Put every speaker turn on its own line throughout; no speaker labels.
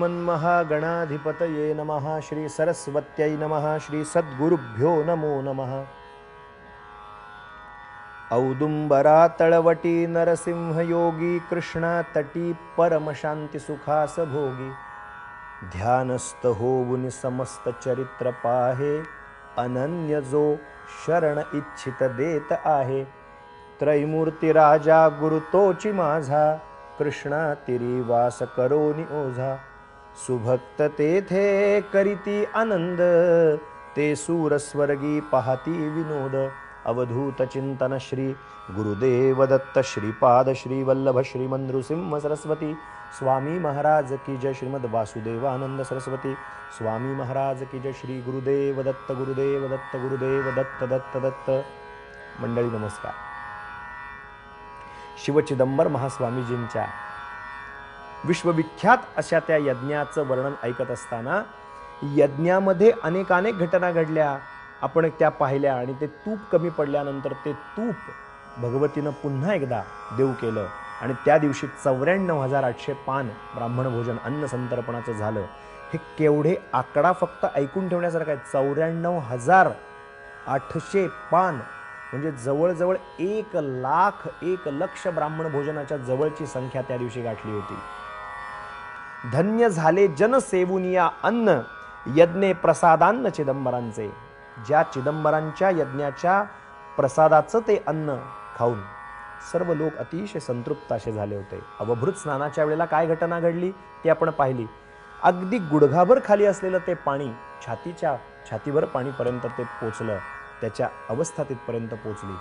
श्रीमन्महागणाधिपतये नमः श्री सरस्वत्यै नमः श्रीसद्गुरुभ्यो नमो नमः। औदुंबरा तळवटी नरसिंहयोगी कृष्णातटी परमशान्तिसुखासभोगी परमशांतिसुखास भोगी ध्यानस्थ समस्त चरित्र पाहे अनन्य जो शरण इच्छित देत आहे। त्रैमूर्ती राजा माझा कृष्णा तिरी वास करोनी ओझा। सुभक्त तेथे करीती आनंद ते सूरस्वर्गी पाहती विनोद. अवधूत चिंतन श्री गुरुदेव दत्त श्रीपाद श्री वल्लभ श्री नृसिंह सरस्वती स्वामी महाराज की जय श्रीमद वासुदेवानंद सरस्वती स्वामी महाराज की जय श्री गुरुदेव दत्त गुरुदेव दत्त गुरुदेव दत्त दत्त दत्त. मंडळी नमस्कार. शिवचिदंबर महास्वामीजींच्या विश्वविख्यात अशा त्या यज्ञाचं वर्णन ऐकत असताना यज्ञामध्ये अनेकानेक घटना घडल्या. आपण त्या पाहिल्या आणि ते तूप कमी पडल्यानंतर ते तूप भगवतीनं पुन्हा एकदा देऊ केलं. आणि त्या दिवशी चौऱ्याण्णव हजार आठशे पान ब्राह्मण भोजन अन्न संतर्पणाचं झालं. हे केवढे आकडा फक्त ऐकून ठेवण्यासारखं आहे. चौऱ्याण्णव हजार आठशे पान म्हणजे जवळजवळ एक लाख एक लक्ष ब्राह्मण भोजनाच्या जवळची संख्या त्या दिवशी गाठली होती. धन्य झाले जनसेवुनिया अन्न यज्ञे प्रसादान्न चिदंबरांचे. ज्या चिदंबरांच्या यज्ञाच्या प्रसादाचं ते अन्न खाऊन सर्व लोक अतिशय संतृप्त असे झाले होते. अवभृत स्नानाच्या वेळेला काय घटना घडली ती आपण पाहिली. अगदी गुडघाभर खाली असलेलं ते पाणी छातीच्या छातीभर पाणीपर्यंत ते पोचलं. त्याच्या अवस्था तिथपर्यंत पोचली.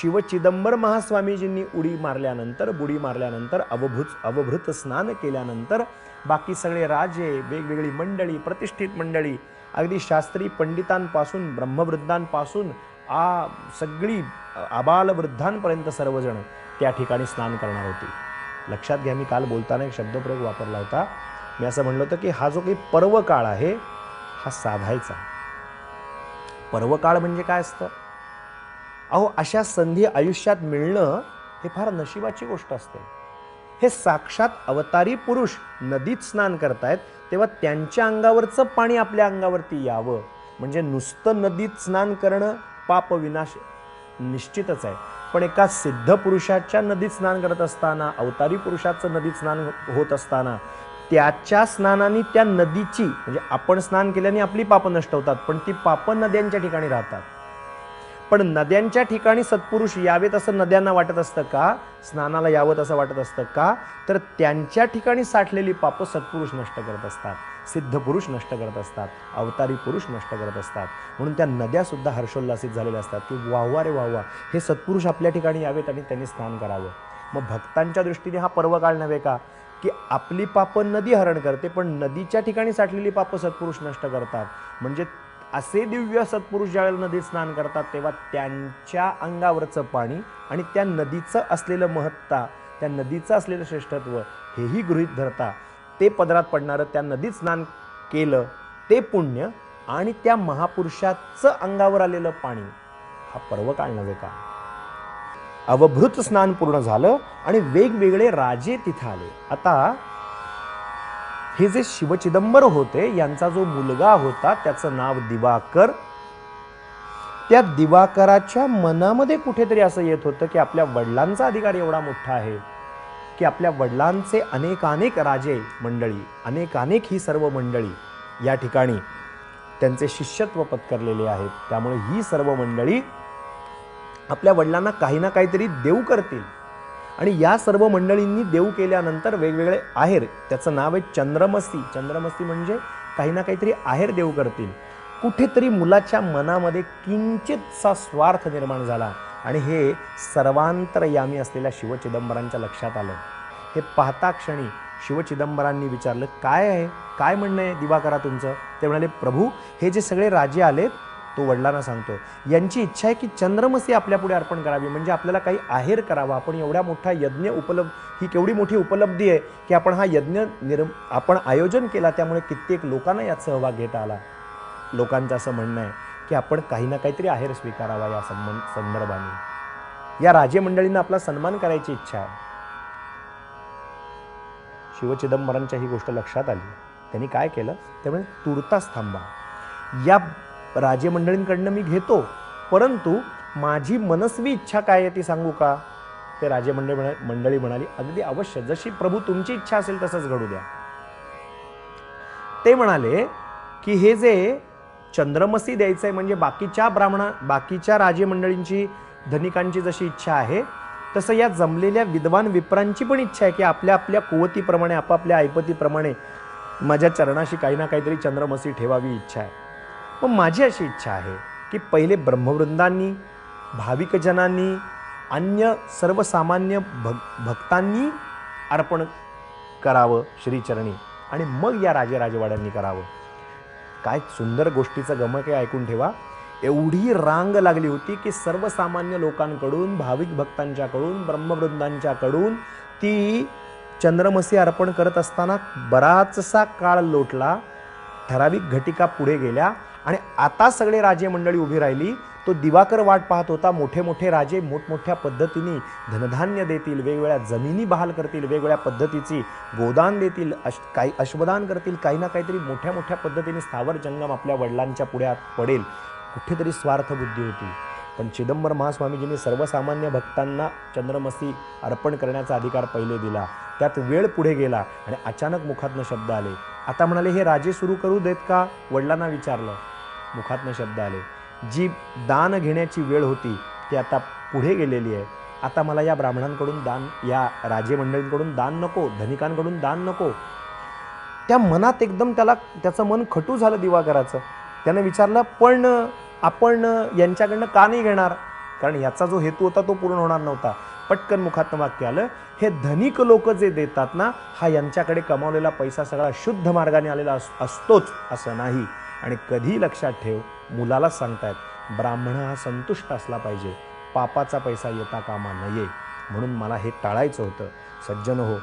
शिव चिदंबर महास्वामीजींनी उडी मारल्यानंतर बुडी मारल्यानंतर अवभृत अवभृत स्नान केल्यानंतर बाकी सगळे राजे वेगवेगळी मंडळी प्रतिष्ठित मंडळी अगदी शास्त्री पंडितांपासून ब्रह्मवृद्धांपासून आ सगळी आबालवृद्धांपर्यंत सर्वजण त्या ठिकाणी स्नान करणार होती. लक्षात घ्या मी काल बोलताना एक शब्दप्रयोग वापरला होता. मी असं म्हणलं होतं की हा जो काही पर्व काळ आहे हा साधायचा. पर्वकाळ म्हणजे काय असतं? अहो अशा संधी आयुष्यात मिळणं हे फार नशिबाची गोष्ट असते. हे साक्षात अवतारी पुरुष नदीत स्नान करतायत तेव्हा त्यांच्या अंगावरचं पाणी आपल्या अंगावरती यावं. म्हणजे नुसतं नदीत स्नान करणं पापविनाश निश्चितच आहे. पण एका सिद्ध पुरुषाच्या नदीत स्नान करत असताना अवतारी पुरुषाचं नदीत स्नान होत असताना त्याच्या स्नानाने त्या नदीची म्हणजे आपण स्नान केल्याने आपली पापं नष्ट होतात पण ती पापं नद्यांच्या ठिकाणी राहतात. पण नद्यांच्या ठिकाणी सत्पुरुष यावेत असं नद्यांना वाटत असतं का? स्नानाला यावं असं वाटत असतं का? तर त्यांच्या ठिकाणी साठलेली पापं सत्पुरुष नष्ट करत असतात सिद्ध पुरुष नष्ट करत असतात अवतारी पुरुष नष्ट करत असतात. म्हणून त्या नद्यासुद्धा हर्षोल्लासित झालेल्या असतात. की वाहवा रे वाहवा हे सत्पुरुष आपल्या ठिकाणी यावेत आणि त्यांनी स्नान करावं. मग भक्तांच्या दृष्टीने हा पर्वकाळ नव्हे का? की आपली पापं नदी हरण करते पण नदीच्या ठिकाणी साठलेली पापं सत्पुरुष नष्ट करतात. म्हणजे असे दिव्य सत्पुरुष ज्यावेळेला नदीत स्नान करतात तेव्हा त्यांच्या अंगावरचं पाणी आणि त्या नदीचं असलेलं महत्ता त्या नदीचं असलेलं श्रेष्ठत्व हेही गृहीत धरता. ते पदरात पडणारं त्या नदीत स्नान केलं ते पुण्य आणि त्या महापुरुषाचं अंगावर आलेलं पाणी हा पर्वकाळ नव्हे का? अवभृत स्नान पूर्ण झालं आणि वेगवेगळे राजे तिथं आले. आता हे जे शिवचिदंबर होते यांचा जो मुलगा होता त्याचं नाव दिवाकर. त्या दिवाकराच्या मनामध्ये कुठेतरी असं येत होतं की आपल्या वडिलांचा अधिकार एवढा मोठा आहे की आपल्या वडिलांचे अनेकानेक राजे मंडळी अनेकानेक ही सर्व मंडळी या ठिकाणी त्यांचे शिष्यत्व पत्करलेले आहेत. त्यामुळे ही सर्व मंडळी आपल्या वडिलांना काही ना काहीतरी देऊ करतील. आणि या सर्व मंडळींनी देऊ केल्यानंतर वेगवेगळे आहेर त्याचं नाव आहे चंद्रमस्ती. चंद्रमस्ती म्हणजे काही ना काहीतरी आहेर देऊ करतील. कुठेतरी मुलाच्या मनामध्ये किंचितसा स्वार्थ निर्माण झाला आणि हे सर्वांतरयामी असलेल्या शिवचिदंबरांच्या लक्षात आलं. हे पाहता क्षणी शिवचिदंबरांनी विचारलं काय आहे? काय म्हणणं आहे दिवाकरा तुमचं ते म्हणाले प्रभू हे जे सगळे राजे आलेत तो वडिलांना सांगतो यांची इच्छा आहे की चंद्रमसी आपल्या पुढे अर्पण करावी. म्हणजे आपल्याला काही आहेर करावा. आपण एवढ्या मोठा यज्ञ उपलब्ध ही केवढी मोठी उपलब्धी आहे की आपण हा यज्ञ निर्म आपण आयोजन केला त्यामुळे कित्येक लोकांना यात सहभाग घेता आला. लोकांचं असं म्हणणं आहे की आपण काही ना काहीतरी आहेर स्वीकारावा या संबंध संदर्भाने. या राजे मंडळींना आपला सन्मान करायची इच्छा आहे. शिवचिदंबरांच्या ही गोष्ट लक्षात आली. त्यांनी काय केलं? त्यामुळे तुर्तास थांबा. या राजेमंडळींकडनं मी घेतो. परंतु माझी मनस्वी इच्छा काय आहे ती सांगू का? ते राजेमंडळी म्हणा मंडळी म्हणाली अगदी अवश्य जशी प्रभू तुमची इच्छा असेल तसंच घडू द्या. ते म्हणाले की हे जे चंद्रमसी द्यायचं आहे म्हणजे बाकीच्या ब्राह्मणा बाकीच्या राजेमंडळींची धनिकांची जशी इच्छा आहे तसं या जमलेल्या विद्वान विप्रांची पण इच्छा आहे की आपल्या आपल्या कुवतीप्रमाणे आपापल्या ऐपतीप्रमाणे माझ्या चरणाशी काही ना काहीतरी चंद्रमसी ठेवावी इच्छा आहे. मग माझी अशी इच्छा आहे की पहिले ब्रह्मवृंदांनी भाविकजनांनी अन्य सर्वसामान्य भग भक्तांनी अर्पण करावं श्रीचरणी आणि मग या राजेराजवाड्यांनी करावं. काय सुंदर गोष्टीचं गमक आहे ऐकून ठेवा. एवढी रांग लागली होती की सर्वसामान्य लोकांकडून भाविक भक्तांच्याकडून ब्रह्मवृंदांच्याकडून ती चंद्रमसी अर्पण करत असताना बराचसा काळ लोटला ठराविक घटिका पुढे गेल्या. आणि आता सगळे राजे मंडळी उभी राहिली. तो दिवाकर वाट पाहत होता. मोठे मोठे राजे मोठमोठ्या पद्धतीने धनधान्य देतील वेगवेगळ्या जमिनी बहाल करतील वेगवेगळ्या पद्धतीची गोदान देतील अश काही अश्वदान करतील काही ना काहीतरी मोठ्या मोठ्या पद्धतीने स्थावर जंगम आपल्या वडिलांच्या पुढ्यात पडेल. कुठेतरी स्वार्थबुद्धी होती. पण चिदंबर महास्वामीजींनी सर्वसामान्य भक्तांना चंद्रमसी अर्पण करण्याचा अधिकार पहिले दिला. त्यात वेळ पुढे गेला आणि अचानक मुखातनं शब्द आले. आता म्हणाले हे राजे सुरू करू देत का? वडिलांना विचारलं. मुखातनं शब्द आले. जी दान घेण्याची वेळ होती ती आता पुढे गेलेली आहे. आता मला या ब्राह्मणांकडून दान या राजे मंडळींकडून दान नको धनिकांकडून दान नको. त्या मनात एकदम त्याला त्याचं मन खटू झालं दिवाकराचं. त्यानं विचारलं पण आपण यांच्याकडनं का नाही घेणार? कारण याचा जो हेतू होता तो पूर्ण होणार नव्हता. पटकन मुखात वाक्य आलं. हे धनिक लोक जे देतात ना हा यांच्याकडे कमावलेला पैसा सगळा शुद्ध मार्गाने आलेला अस असतोच असं नाही. आणि कधी लक्षात ठेव मुलालाच सांगतायत ब्राह्मण हा संतुष्ट असला पाहिजे. पापाचा पैसा येता कामा नये. म्हणून मला हे टाळायचं होतं. सज्जन हो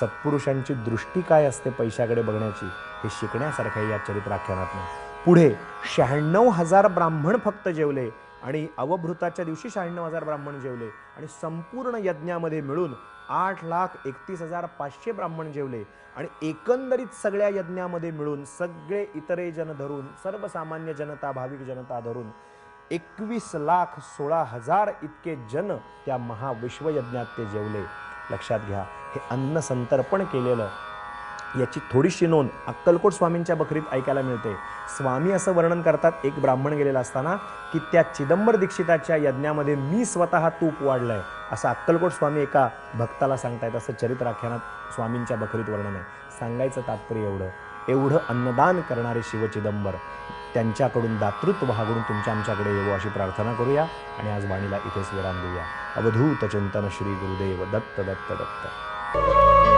सत्पुरुषांची दृष्टी काय असते पैशाकडे बघण्याची? हे शिकण्यासारखं या चरित्राख्यानातनं. पुढे शहाण्णव हजार ब्राह्मण फक्त जेवले. आणि अवभृताच्या दिवशी शहाण्णव हजार ब्राह्मण जेवले आणि संपूर्ण यज्ञामध्ये मिळून आठ लाख एकतीस हजार पाचशे ब्राह्मण जेवले आणि एकंदरीत सगळ्या यज्ञामध्ये मिळून सगळे इतरे जन धरून सर्वसामान्य जनता भाविक जनता धरून एकवीस लाख सोळा हजार इतके जन त्या महाविश्वयज्ञात ते जेवले. लक्षात घ्या हे अन्न संतर्पण केलेलं याची थोडीशी नोंद अक्कलकोट स्वामींच्या बकरीत ऐकायला मिळते. स्वामी असं वर्णन करतात एक ब्राह्मण गेलेला असताना की त्या चिदंबर दीक्षिताच्या यज्ञामध्ये मी स्वतः तूप वाढलंय. असं अक्कलकोट स्वामी एका भक्ताला सांगतायत असं चरित्राख्यानात स्वामींच्या बकरीत वर्णन आहे. सांगायचं तात्पर्य एवढं एवढं अन्नदान करणारे शिव चिदंबर त्यांच्याकडून दातृत्व हागून तुमच्या आमच्याकडे येवो अशी प्रार्थना करूया आणि आज वाणीला इथेच विराम देऊया. अवधूत चिंतन श्री गुरुदेव दत्त दत्त दत्त.